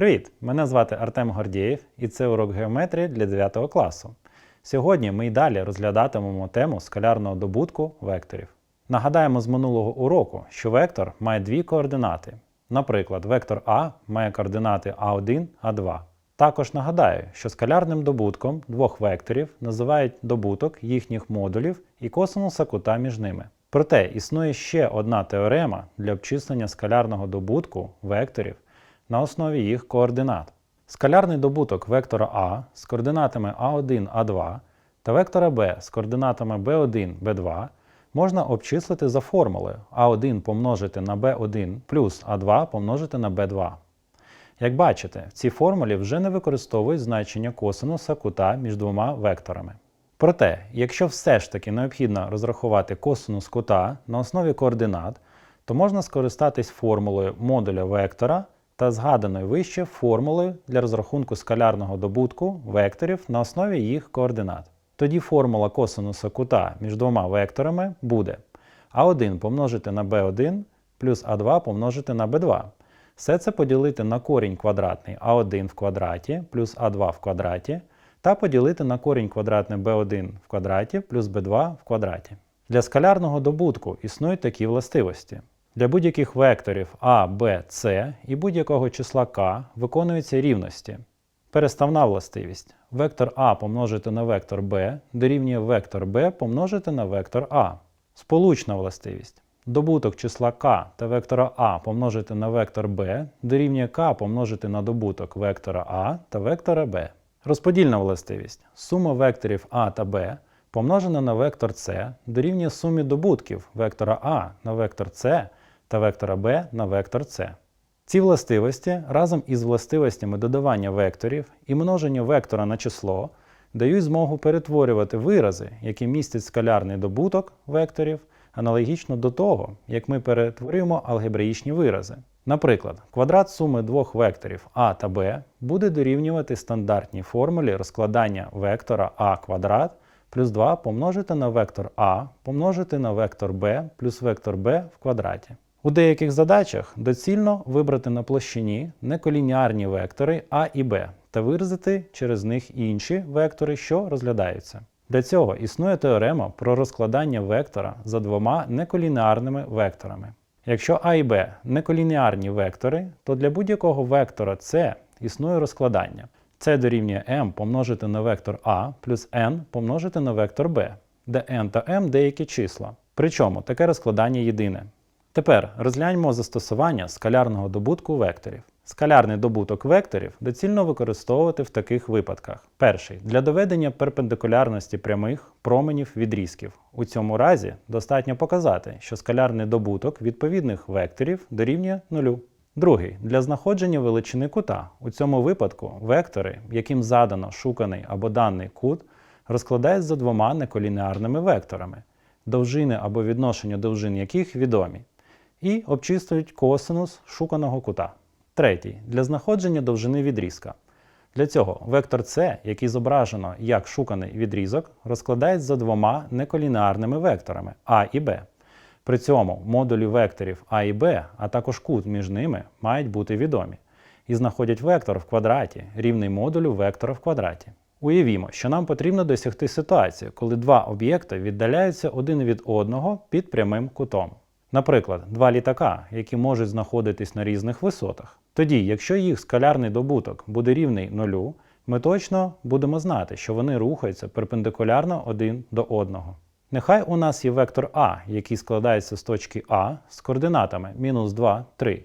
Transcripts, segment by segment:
Привіт! Мене звати Артем Гордієв і це урок геометрії для 9 класу. Сьогодні ми й далі розглядатимемо тему скалярного добутку векторів. Нагадаємо з минулого уроку, що вектор має дві координати. Наприклад, вектор А має координати А1, А2. Також нагадаю, що скалярним добутком двох векторів називають добуток їхніх модулів і косинуса кута між ними. Проте існує ще одна теорема для обчислення скалярного добутку векторів на основі їх координат. Скалярний добуток вектора А з координатами А1, А2 та вектора Б з координатами B1, B2 можна обчислити за формулою А1 помножити на B1 плюс А2 помножити на B2. Як бачите, в цій формулі вже не використовують значення косинуса кута між двома векторами. Проте, якщо все ж таки необхідно розрахувати косинус кута на основі координат, то можна скористатись формулою модуля вектора та згаданою вище формулою для розрахунку скалярного добутку векторів на основі їх координат. Тоді формула косинуса кута між двома векторами буде А1 помножити на b1 плюс А2 помножити на b2. Все це поділити на корінь квадратний А1 в квадраті плюс А2 в квадраті та поділити на корінь квадратний b1 в квадраті плюс b2 в квадраті. Для скалярного добутку існують такі властивості. Для будь-яких векторів А, Б, С і будь-якого числа k виконуються рівності. Переставна властивість. Вектор А помножити на вектор b дорівнює вектор b помножити на вектор А. Сполучна властивість. Добуток числа k та вектора А помножити на вектор b дорівнює k помножити на добуток вектора А та вектора b. Розподільна властивість. Сума векторів А та Б помножена на вектор С дорівнює сумі добутків вектора А на вектор С та вектора b на вектор С. Ці властивості разом із властивостями додавання векторів і множення вектора на число дають змогу перетворювати вирази, які містять скалярний добуток векторів, аналогічно до того, як ми перетворюємо алгебраїчні вирази. Наприклад, квадрат суми двох векторів а та b буде дорівнювати стандартній формулі розкладання вектора а квадрат плюс 2 помножити на вектор а помножити на вектор b плюс вектор b в квадраті. У деяких задачах доцільно вибрати на площині неколініарні вектори а і b та виразити через них інші вектори, що розглядаються. Для цього існує теорема про розкладання вектора за двома неколініарними векторами. Якщо а і b неколініарні вектори, то для будь-якого вектора c існує розкладання. Це дорівнює m помножити на вектор a плюс n помножити на вектор b, де n та m деякі числа. Причому таке розкладання єдине. Тепер розгляньмо застосування скалярного добутку векторів. Скалярний добуток векторів доцільно використовувати в таких випадках. Перший для доведення перпендикулярності прямих променів відрізків. У цьому разі достатньо показати, що скалярний добуток відповідних векторів дорівнює нулю. Другий для знаходження величини кута. У цьому випадку вектори, яким задано шуканий або даний кут, розкладають за двома неколінеарними векторами, довжини або відношення довжин яких відомі і обчислюють косинус шуканого кута. Третій для знаходження довжини відрізка. Для цього вектор С, який зображено як шуканий відрізок, розкладають за двома неколінеарними векторами А і Б. При цьому модулі векторів А і Б, а також кут між ними мають бути відомі. І знаходять вектор в квадраті, рівний модулю вектора в квадраті. Уявімо, що нам потрібно досягти ситуації, коли два об'єкти віддаляються один від одного під прямим кутом. Наприклад, два літака, які можуть знаходитись на різних висотах. Тоді, якщо їх скалярний добуток буде рівний нулю, ми точно будемо знати, що вони рухаються перпендикулярно один до одного. Нехай у нас є вектор А, який складається з точки А з координатами мінус 2, 3,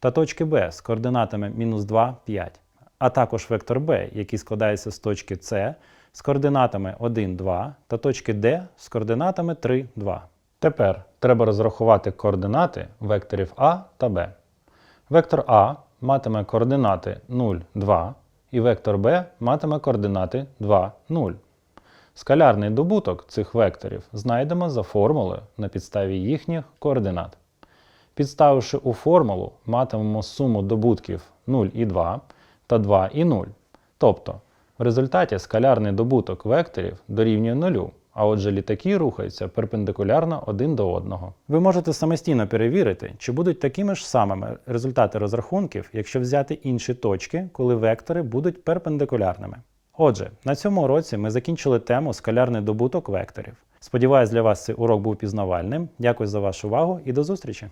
та точки Б з координатами мінус 2, 5, а також вектор Б, який складається з точки С з координатами 1, 2 та точки Д з координатами 3, 2. Тепер треба розрахувати координати векторів А та Б. Вектор А матиме координати 0, 2, і вектор Б матиме координати 2, 0. Скалярний добуток цих векторів знайдемо за формулою на підставі їхніх координат. Підставивши у формулу, матимемо суму добутків 0 і 2 та 2 і 0. Тобто, в результаті скалярний добуток векторів дорівнює 0, а отже літаки рухаються перпендикулярно один до одного. Ви можете самостійно перевірити, чи будуть такими ж самими результати розрахунків, якщо взяти інші точки, коли вектори будуть перпендикулярними. Отже, на цьому уроці ми закінчили тему скалярний добуток векторів. Сподіваюсь, для вас цей урок був пізнавальним. Дякую за вашу увагу і до зустрічі!